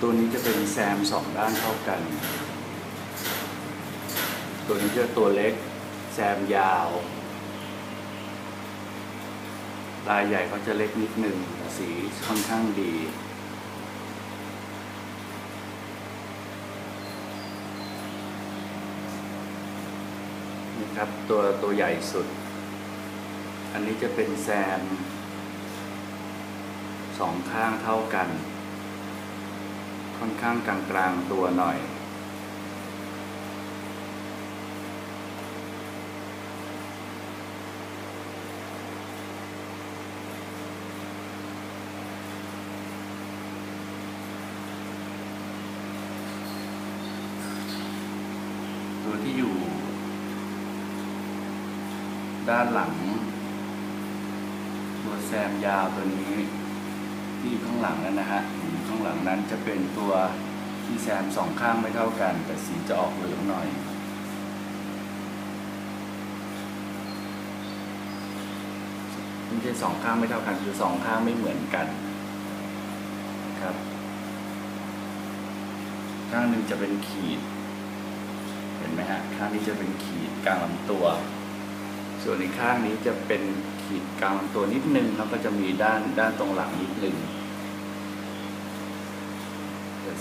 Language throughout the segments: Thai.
ตัวนี้จะเป็นแซมสองด้านเท่ากัน ตัวนี้จะตัวเล็ก แซมยาวลายใหญ่เขาจะเล็กนิดหนึ่งสีค่อนข้างดีนี่ครับตัวตัวใหญ่สุด อันนี้จะเป็นแซมสองข้างเท่ากัน ค่อนข้างกลางกลางๆตัวหน่อยตัวที่อยู่ด้านหลัง ตัวแซมยาวตัวนี้ ที่อยู่ข้างหลังนั่นนะฮะข้างหลังนั้นจะเป็นตัวที่แซมสองข้างไม่เท่ากัน แต่สีจะออกเหลืองหน่อยไม่ใช่สองข้างไม่เท่ากันคือสองข้างไม่เหมือนกันครับ ข้างหนึ่งจะเป็นขีด เห็นไหมฮะข้างนี้จะเป็นขีดกลางลำตัว ส่วนอีกข้างนี้จะเป็นขีดกลางลำตัวนิดนึงแล้วก็จะมีด้านด้านตรงหลังนิดนึง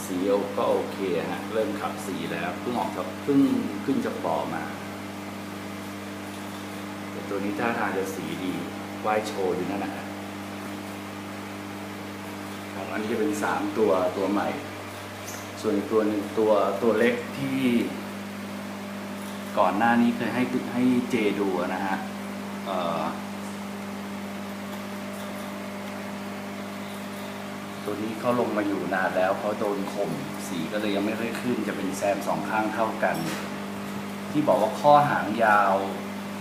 สีก็โอเคฮะเริ่มขับสีแล้วเพิ่งออกจากเพิ่งขึ้นจากปอมา แต่ตัวนี้ท่าทางจะสีดีว่ายโชว์อยู่นั่นแหละครับอันนี้จะเป็นสามตัวตัวใหม่ ส่วนอีกตัวหนึ่งตัวตัวเล็กที่ก่อนหน้านี้เคยให้ให้เจดูอะนะฮะ ตัวนี้เขาลงมาอยู่นานแล้วเขาโดนข่มสีก็เลยยังไม่ค่อยขึ้น จะเป็นแซมสองข้างเท่ากัน ที่บอกว่าข้อหางยาว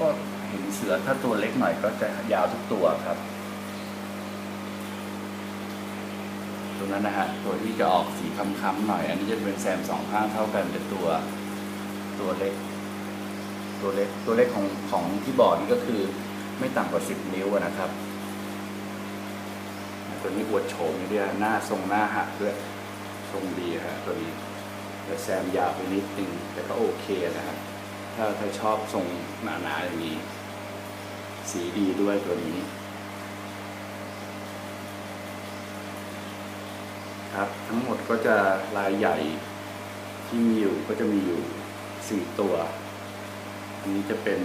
ก็เห็นเสือถ้าตัวเล็กหน่อยก็จะยาวทุกตัวครับตัวนั้นนะฮะตัวที่จะออกสีค้ำๆหน่อย อันนี้จะเป็นแซมสองข้างเท่ากันเป็นตัวตัวเล็ก ตัวเล็กตัวเล็กของของที่บอร์ดนี่ก็คือไม่ต่ำกว่าสิบนิ้วนะครับ ตัวนี้อวดโฉมอยู่ด้วยหน้าทรงหน้าหักด้วยทรงดีฮะตัวนี้แต่แซมยาวไปนิดนึงแต่ก็โอเคนะครับถ้าถ้าชอบทรงหนาๆอย่างนี้ สีดีด้วยตัวนี้ ครับทั้งหมดก็จะลายใหญ่ที่มีอยู่ก็จะมีอยู่สี่ตัว อันนี้จะเป็น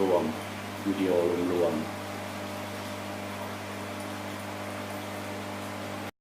รวมๆวิดีโอรวมๆ